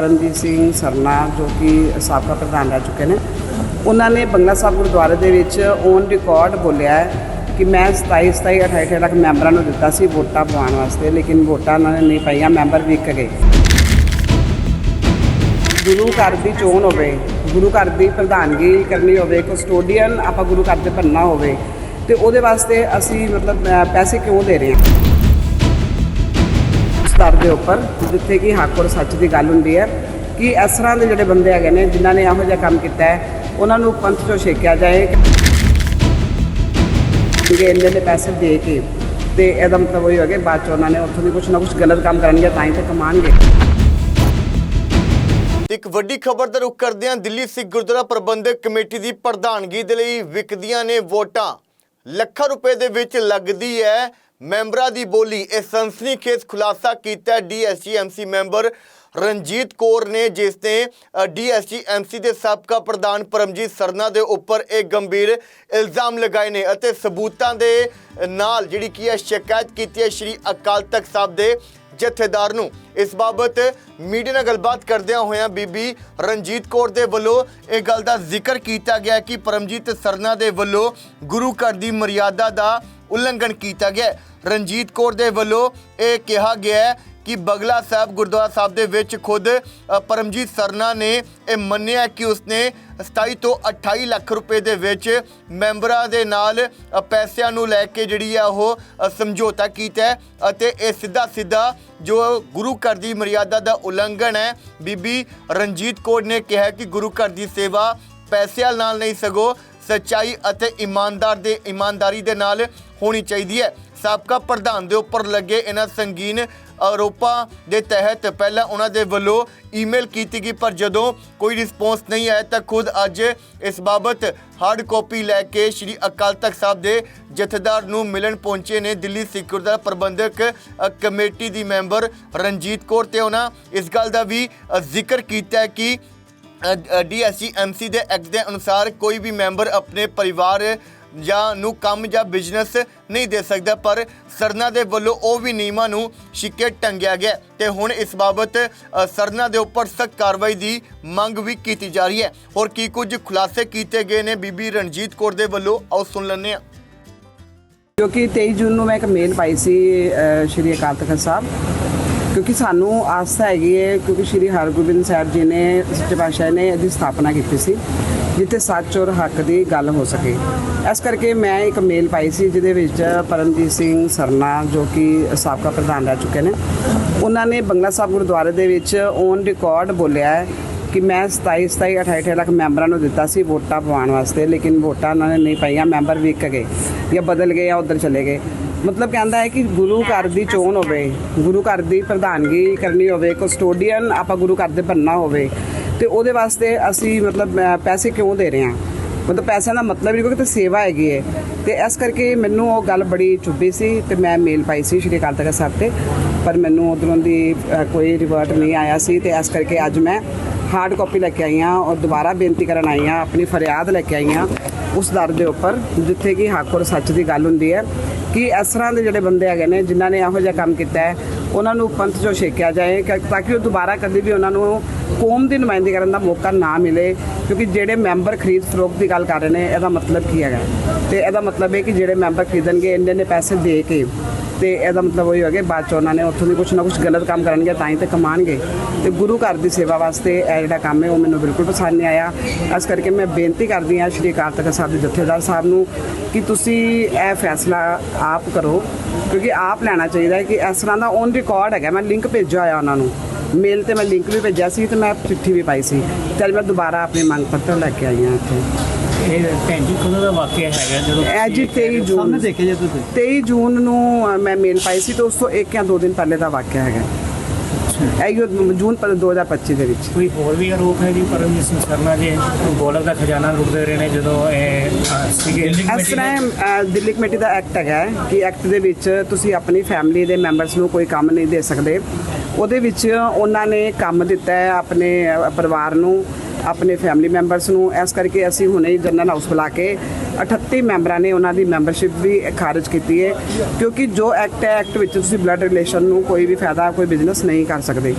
ਕਰਨਜੀਤ ਸਿੰਘ ਸਰਨਾ ਜੋ ਕਿ ਸਾਬਕਾ ਪ੍ਰਧਾਨ ਰਹਿ ਚੁੱਕੇ ਨੇ, ਉਹਨਾਂ ਨੇ ਬੰਗਲਾ ਸਾਹਿਬ ਗੁਰਦੁਆਰੇ ਦੇ ਵਿੱਚ ਔਨ ਰਿਕਾਰਡ ਬੋਲਿਆ ਹੈ ਕਿ ਮੈਂ 27 27 28 ਲੱਖ ਮੈਂਬਰਾਂ ਨੂੰ ਦਿੱਤਾ ਸੀ ਵੋਟਾਂ ਪਵਾਉਣ ਵਾਸਤੇ, ਲੇਕਿਨ ਵੋਟਾਂ ਉਹਨਾਂ ਨੇ ਨਹੀਂ ਪਾਈਆਂ, ਮੈਂਬਰ ਵਿਕ ਗਏ। ਗੁਰੂ ਘਰ ਦੀ ਚੋਣ ਹੋਵੇ, ਗੁਰੂ ਘਰ ਦੀ ਪ੍ਰਧਾਨਗੀ ਕਰਨੀ ਹੋਵੇ ਕਸਟੋਡੀਅਨ ਆਪਾਂ ਗੁਰੂ ਘਰ ਦੇ ਬੰਨਾ ਹੋਵੇ, ਤੇ ਉਹਦੇ ਵਾਸਤੇ ਅਸੀਂ ਮਤਲਬ ਪੈਸੇ ਕਿਉਂ ਦੇ ਰਹੇ ਹਾਂ? ਸਤਰ ਦੇ ਉੱਪਰ, ਜਿੱਥੇ ਕਿ ਹੱਕ ਔਰ ਸੱਚ ਦੀ ਗੱਲ ਹੁੰਦੀ ਹੈ, ਕਿ ਇਸ ਤਰ੍ਹਾਂ ਦੇ ਜਿਹੜੇ ਬੰਦੇ ਹੈਗੇ ਨੇ, ਜਿਨ੍ਹਾਂ ਨੇ ਇਹੋ ਜਿਹਾ ਕੰਮ ਕੀਤਾ ਹੈ, ਉਹਨਾਂ ਨੂੰ ਪੰਥ ਚੋਂ ਛੇਕਿਆ ਜਾਏ। ਕਿ ਇੰਨੇ ਦੇ ਪੈਸੇ ਦੇ ਕੇ ਤੇ ਇਹਦਾ ਮਤਲਬ ਉਹੀ ਹੋ ਗਿਆ ਬਾਅਦ ਚ ਉਹਨਾਂ ਨੇ ਉੱਥੋਂ ਦੀ ਕੁਛ ਨਾ ਕੁਛ ਗਲਤ ਕੰਮ ਕਰਨਗੇ, ਤਾਂ ਹੀ ਤਾਂ ਕਮਾਣਗੇ ਇੱਕ ਵੱਡੀ ਖਬਰ ਦਾ ਰੁਖ ਕਰਦੇ ਹਾਂ ਦਿੱਲੀ ਸਿੱਖ ਗੁਰਦੁਆਰਾ ਪ੍ਰਬੰਧਕ ਕਮੇਟੀ ਦੀ ਪ੍ਰਧਾਨਗੀ ਦੇ ਲਈ ਵਿਕਦੀਆਂ ਨੇ ਵੋਟਾਂ। ਲੱਖਾਂ ਰੁਪਏ ਦੇ ਵਿੱਚ ਲੱਗਦੀ ਹੈ ਮੈਂਬਰਾਂ ਦੀ ਬੋਲੀ। ਇਹ ਸਨਸਨੀਖੇਜ਼ ਖੁਲਾਸਾ ਕੀਤਾ DSG MC member Ranjit Kaur ਨੇ, ਜਿਸ ਨੇ ਡੀਐਸਜੀ ਐਮਸੀ ਦੇ ਸਾਬਕਾ ਪ੍ਰਧਾਨ ਪਰਮਜੀਤ ਸਰਨਾ ਦੇ ਉੱਪਰ ਇਹ ਗੰਭੀਰ ਇਲਜ਼ਾਮ ਲਗਾਏ ਨੇ ਅਤੇ ਸਬੂਤਾਂ ਦੇ ਨਾਲ ਜਿਹੜੀ ਕੀ ਹੈ ਸ਼ਿਕਾਇਤ ਕੀਤੀ ਹੈ ਸ਼੍ਰੀ ਅਕਾਲ ਤਖਤ ਸਾਹਿਬ ਦੇ ਜਥੇਦਾਰ ਨੂੰ। ਇਸ ਬਾਬਤ ਮੀਡੀਆ ਨਾਲ ਗੱਲਬਾਤ ਕਰਦਿਆਂ ਹੋਇਆਂ ਬੀਬੀ ਰਣਜੀਤ ਕੌਰ ਦੇ ਵੱਲੋਂ ਇਹ ਗੱਲ ਦਾ ਜ਼ਿਕਰ ਕੀਤਾ ਗਿਆ ਕਿ ਪਰਮਜੀਤ ਸਰਨਾ ਦੇ ਵੱਲੋਂ ਗੁਰੂ ਘਰ ਦੀ ਮਰਿਆਦਾ ਦਾ ਉਲੰਘਣ ਕੀਤਾ ਗਿਆ ਹੈ। ਰਣਜੀਤ ਕੌਰ ਦੇ ਵੱਲੋਂ ਇਹ ਕਿਹਾ ਗਿਆ ਹੈ ਕਿ ਬਗਲਾ ਸਾਹਿਬ ਗੁਰਦੁਆਰਾ ਸਾਹਿਬ ਦੇ ਵਿੱਚ ਖੁਦ ਅ, ਪਰਮਜੀਤ ਸਰਨਾ ਨੇ ਇਹ ਮੰਨਿਆ ਕਿ ਉਸਨੇ 27 ਤੋਂ 28 ਲੱਖ ਰੁਪਏ ਦੇ ਵਿੱਚ ਮੈਂਬਰਾਂ ਦੇ ਨਾਲ ਅ, ਪੈਸਿਆਂ ਨੂੰ ਲੈ ਕੇ ਜਿਹੜੀ ਆ ਉਹ ਅ, ਸਮਝੌਤਾ ਕੀਤਾ ਹੈ ਅਤੇ ਇਹ ਸਿੱਧਾ ਸਿੱਧਾ ਜੋ ਗੁਰੂ ਘਰ ਦੀ ਮਰਿਆਦਾ ਦਾ ਉਲੰਘਣ ਹੈ ਬੀਬੀ ਰਣਜੀਤ ਕੌਰ ਨੇ ਕਿਹਾ ਕਿ ਗੁਰੂ ਘਰ ਦੀ ਸੇਵਾ ਪੈਸਿਆਂ ਨਾਲ ਨਹੀਂ ਸਗੋ ਸੱਚਾਈ ਅਤੇ ਇਮਾਨਦਾਰ ਦੇ ਇਮਾਨਦਾਰੀ ਦੇ ਨਾਲ ਹੋਣੀ ਚਾਹੀਦੀ ਹੈ। ਸਾਬਕਾ ਪ੍ਰਧਾਨ ਦੇ ਉੱਪਰ ਲੱਗੇ ਇਹਨਾਂ ਸੰਗੀਨ ਆਰੋਪਾਂ ਦੇ ਤਹਿਤ ਪਹਿਲਾਂ ਉਹਨਾਂ ਦੇ ਵੱਲੋਂ ਈਮੇਲ ਕੀਤੀ ਗਈ, ਪਰ ਜਦੋਂ ਕੋਈ ਰਿਸਪੌਂਸ ਨਹੀਂ ਆਇਆ ਤਾਂ ਖੁਦ ਅੱਜ ਇਸ ਬਾਬਤ ਹਾਰਡ ਕਾਪੀ ਲੈ ਕੇ ਸ੍ਰੀ ਅਕਾਲ ਤਖਤ ਸਾਹਿਬ ਦੇ ਜਥੇਦਾਰ ਨੂੰ ਮਿਲਣ ਪਹੁੰਚੇ ਨੇ। ਦਿੱਲੀ ਸਿੱਖ ਗੁਰਦੁਆਰਾ ਪ੍ਰਬੰਧਕ ਕਮੇਟੀ ਦੀ ਮੈਂਬਰ ਰਣਜੀਤ ਕੌਰ ਤੇ ਉਹਨਾਂ ਇਸ ਗੱਲ ਦਾ ਵੀ ਜ਼ਿਕਰ ਕੀਤਾ ਕਿ ਡੀਐਸਸੀ ਐਮਸੀ ਦੇ ਐਕਟ ਦੇ ਅਨੁਸਾਰ ਕੋਈ ਵੀ ਮੈਂਬਰ ਆਪਣੇ ਪਰਿਵਾਰ ਜਾਂ ਨੂੰ ਕੰਮ ਜਾਂ ਬਿਜ਼ਨਸ ਨਹੀਂ ਦੇ ਸਕਦਾ ਪਰ ਸਰਨਾ ਦੇ ਵੱਲੋਂ ਉਹ ਵੀ ਨਿਯਮਾਂ ਨੂੰ ਸ਼ਿੱਕੇ ਟੰਗਿਆ ਗਿਆ ਹੈ ਤੇ ਹੁਣ ਇਸ ਬਾਬਤ ਅ, ਸਰਨਾ ਦੇ ਉੱਪਰ ਸਖਤ ਕਾਰਵਾਈ ਦੀ ਮੰਗ ਵੀ ਕੀਤੀ ਜਾ ਰਹੀ ਹੈ। ਔਰ ਕੀ ਕੁਝ ਖੁਲਾਸੇ ਕੀਤੇ ਗਏ ਨੇ ਬੀਬੀ ਰਣਜੀਤ ਕੌਰ ਦੇ ਵੱਲੋਂ? ਆਓ ਸੁਣ ਲੈਂਦੇ ਹਾਂ। ਕਿਉਂਕਿ 23 ਜੂਨ ਨੂੰ ਮੈਂ ਇੱਕ ਮੇਲ ਪਾਈ ਸੀ ਸ਼੍ਰੀ ਅਕਾਲ ਤਖਤ ਸਾਹਿਬ। ਕਿਉਂਕਿ ਸਾਨੂੰ ਆਸਥਾ ਹੈਗੀ ਹੈ, ਕਿਉਂਕਿ ਸ਼੍ਰੀ ਹਰਗੋਬਿੰਦ ਸਾਹਿਬ ਜੀ ਨੇ ਸੱਚੇ ਪਾਤਸ਼ਾਹ ਨੇ ਇਹਦੀ ਸਥਾਪਨਾ ਕੀਤੀ ਸੀ, ਜਿੱਥੇ ਸੱਚ ਔਰ ਹੱਕ ਦੀ ਗੱਲ ਹੋ ਸਕੇ। ਇਸ ਕਰਕੇ ਮੈਂ ਇੱਕ ਮੇਲ ਪਾਈ ਸੀ, ਜਿਹਦੇ ਵਿੱਚ ਪਰਮਜੀਤ ਸਿੰਘ ਸਰਨਾ, ਜੋ ਕਿ ਸਾਬਕਾ ਪ੍ਰਧਾਨ ਰਹਿ ਚੁੱਕੇ ਨੇ, ਉਹਨਾਂ ਨੇ ਬੰਗਲਾ ਸਾਹਿਬ ਗੁਰਦੁਆਰੇ ਦੇ ਵਿੱਚ ਔਨ ਰਿਕਾਰਡ ਬੋਲਿਆ ਹੈ ਕਿ ਮੈਂ 27 27 28 ਲੱਖ ਮੈਂਬਰਾਂ ਨੂੰ ਦਿੱਤਾ ਸੀ ਵੋਟਾਂ ਪਵਾਉਣ ਵਾਸਤੇ, ਲੇਕਿਨ ਵੋਟਾਂ ਉਹਨਾਂ ਨੇ ਨਹੀਂ ਪਾਈਆਂ, ਮੈਂਬਰ ਵਿਕ ਗਏ। ਜਾਂ ਬਦਲ ਗਏ ਜਾਂ ਉਧਰ ਚਲੇ ਗਏ। ਮਤਲਬ ਕਹਿੰਦਾ ਹੈ ਕਿ ਗੁਰੂ ਘਰ ਦੀ ਚੋਣ ਹੋਵੇ, ਗੁਰੂ ਘਰ ਦੀ ਪ੍ਰਧਾਨਗੀ ਕਰਨੀ ਹੋਵੇ ਕਸਟੋਡੀਅਨ ਆਪਾਂ ਗੁਰੂ ਘਰ ਦੇ ਬੰਨਾ ਹੋਵੇ, ਤੇ ਉਹਦੇ ਵਾਸਤੇ ਅਸੀਂ ਮਤਲਬ ਪੈਸੇ ਕਿਉਂ ਦੇ ਰਹੇ ਹਾਂ? ਮਤਲਬ ਪੈਸਿਆਂ ਦਾ ਮਤਲਬ ਨਹੀਂ, ਕਿਉਂਕਿ ਤੇ ਸੇਵਾ ਹੈਗੀ ਹੈ ਤੇ ਇਸ ਕਰਕੇ ਮੈਨੂੰ ਉਹ ਗੱਲ ਬੜੀ ਚੁੱਭੀ ਸੀ ਤੇ ਮੈਂ ਮੇਲ ਪਾਈ ਸੀ ਸ਼੍ਰੀ ਅਕਾਲ ਤਖਤ ਸਾਹਿਬ ਤੇ, ਪਰ ਮੈਨੂੰ ਉਧਰੋਂ ਦੀ ਕੋਈ ਰਿਵਰਟ ਨਹੀਂ ਆਇਆ ਸੀ ਤੇ ਇਸ ਕਰਕੇ ਅੱਜ ਮੈਂ ਹਾਰਡ ਕਾਪੀ ਲੈ ਕੇ ਆਈ ਹਾਂ ਔਰ ਦੁਬਾਰਾ ਬੇਨਤੀ ਕਰਨ ਆਈ ਹਾਂ, ਆਪਣੀ ਫਰਿਆਦ ਲੈ ਕੇ ਆਈ ਹਾਂ ਉਸ ਦਰ ਦੇ ਉੱਪਰ, ਜਿੱਥੇ ਕਿ ਹੱਕ ਔਰ ਸੱਚ ਦੀ ਗੱਲ ਹੁੰਦੀ ਹੈ, ਕਿ ਇਸ ਤਰ੍ਹਾਂ ਦੇ ਜਿਹੜੇ ਬੰਦੇ ਹੈਗੇ ਨੇ, ਜਿਨ੍ਹਾਂ ਨੇ ਇਹੋ ਜਿਹਾ ਕੰਮ ਕੀਤਾ ਹੈ, ਉਹਨਾਂ ਨੂੰ ਪੰਥ ਚੋਂ ਛੇਕਿਆ ਜਾਏ ਤਾਂ ਕਿ ਉਹ ਦੁਬਾਰਾ ਕਦੇ ਵੀ ਉਹਨਾਂ ਨੂੰ ਕੌਮ ਦੀ ਨੁਮਾਇੰਦਗੀ ਕਰਨ ਦਾ ਮੌਕਾ ਨਾ ਮਿਲੇ, ਕਿਉਂਕਿ ਜਿਹੜੇ ਮੈਂਬਰ ਖਰੀਦ ਫਰੋਖਤ ਦੀ ਗੱਲ ਕਰ ਰਹੇ ਨੇ, ਇਹਦਾ ਮਤਲਬ ਕੀ ਹੈਗਾ? ਤੇ ਇਹਦਾ ਮਤਲਬ ਹੈ ਕਿ ਜਿਹੜੇ ਮੈਂਬਰ ਖਰੀਦਣਗੇ ਇੰਨੇ ਨੇ ਪੈਸੇ ਦੇ ਕੇ ਤੇ ਇਹਦਾ ਮਤਲਬ ਉਹੀ ਹੋ ਗਿਆ, ਬਾਅਦ ਚ ਉਹਨਾਂ ਨੇ ਉੱਥੋਂ ਦੀ ਕੁਛ ਨਾ ਕੁਛ ਗਲਤ ਕੰਮ ਕਰਨਗੇ, ਤਾਂ ਹੀ ਤਾਂ ਕਮਾਣਗੇ ਤੇ ਗੁਰੂ ਘਰ ਦੀ ਸੇਵਾ ਵਾਸਤੇ ਇਹ ਜਿਹੜਾ ਕੰਮ ਹੈ, ਉਹ ਮੈਨੂੰ ਬਿਲਕੁਲ ਪਸੰਦ ਨਹੀਂ ਆਇਆ। ਇਸ ਕਰਕੇ ਮੈਂ ਬੇਨਤੀ ਕਰਦੀ ਹਾਂ ਸ਼੍ਰੀ ਅਕਾਲ ਤਖਤ ਸਾਹਿਬ ਦੇ ਜਥੇਦਾਰ ਸਾਹਿਬ ਨੂੰ ਕਿ ਤੁਸੀਂ ਇਹ ਫੈਸਲਾ ਆਪ ਕਰੋ, ਕਿਉਂਕਿ ਆਪ ਲੈਣਾ ਚਾਹੀਦਾ ਹੈ ਕਿ ਇਸ ਤਰ੍ਹਾਂ ਦਾ ਔਨ ਰਿਕਾਰਡ ਹੈਗਾ। ਮੈਂ ਲਿੰਕ ਭੇਜਿਆ ਹੋਇਆ ਉਹਨਾਂ ਨੂੰ। ਮੇਲ ਤੇ ਮੈਂ ਲਿੰਕ ਵੀ ਭੇਜਿਆ ਸੀ ਤੇ ਮੈਂ ਚਿੱਠੀ ਵੀ ਪਾਈ ਸੀ। ਤੇ ਮੈਂ ਦੁਬਾਰਾ ਆਪਣੇ ਮੰਗ ਪੱਤਰ ਲੈ ਕੇ ਆਈ ਹਾਂ ਇੱਥੇ। ਇਹ ਭੈਣ ਜੀ ਕਦੋਂ ਦਾ ਵਾਕਿਆ ਹੈਗਾ ਜਦੋਂ ਇਹ ਜੀ 23 ਜੂਨ। ਸਾਹਮਣੇ ਦੇਖੇ ਜੇ ਤੁਸੀਂ। 23 ਜੂਨ ਨੂੰ ਅ, ਮੈਂ ਮੇਲ ਪਾਈ ਸੀ ਤੇ ਉਸ ਤੋਂ ਇੱਕ ਜਾਂ ਦੋ ਦਿਨ ਪਹਿਲੇ ਦਾ ਵਾਕਿਆ ਹੈਗਾ। ਇਹ ਜੂਨ ਪਰ 2025 ਦੇ ਵਿੱਚ। ਕੋਈ ਹੋਰ ਵੀ ਆਰੋਪ ਹੈ ਜੀ ਪਰਮਜੀਤ ਸਿੰਘ ਸਰਨਾ ਜੀ? ਗੋਲਕ ਦਾ ਖਜ਼ਾਨਾ ਲੁੱਟਦੇ ਰਹੇ ਨੇ ਜਦੋਂ ਇਹ ਸੀਗੇ। ਇਸ ਤਰ੍ਹਾਂ ਦਿੱਲੀ ਕਮੇਟੀ ਦਾ ਐਕਟ ਹੈਗਾ ਹੈ ਕਿ ਐਕਟ ਦੇ ਵਿੱਚ ਤੁਸੀਂ ਆਪਣੀ ਫੈਮਿਲੀ ਦੇ ਮੈਂਬਰਸ ਨੂੰ ਕੋਈ ਕੰਮ ਨਹੀਂ ਦੇ ਸਕਦੇ। ਉਹਦੇ ਵਿੱਚ ਉਹਨਾਂ ਨੇ ਕੰਮ ਦਿੱਤਾ ਹੈ ਆਪਣੇ ਪਰਿਵਾਰ ਨੂੰ ਆਪਣੇ ਫੈਮਿਲੀ ਮੈਂਬਰਸ ਨੂੰ। ਇਸ ਕਰਕੇ ਅਸੀਂ ਹੁਣੇ ਹੀ ਜਨਰਲ ਹਾਊਸ ਬੁਲਾ ਕੇ 38 ਮੈਂਬਰਾਂ ਨੇ ਉਹਨਾਂ ਦੀ ਮੈਂਬਰਸ਼ਿਪ ਵੀ ਖਾਰਜ ਕੀਤੀ ਹੈ, ਕਿਉਂਕਿ ਜੋ ਐਕਟ ਹੈ, ਐਕਟ ਵਿੱਚ ਤੁਸੀਂ ਬਲੱਡ ਰਿਲੇਸ਼ਨ ਨੂੰ ਕੋਈ ਵੀ ਫਾਇਦਾ, ਕੋਈ ਬਿਜ਼ਨਸ ਨਹੀਂ ਕਰ ਸਕਦੇ।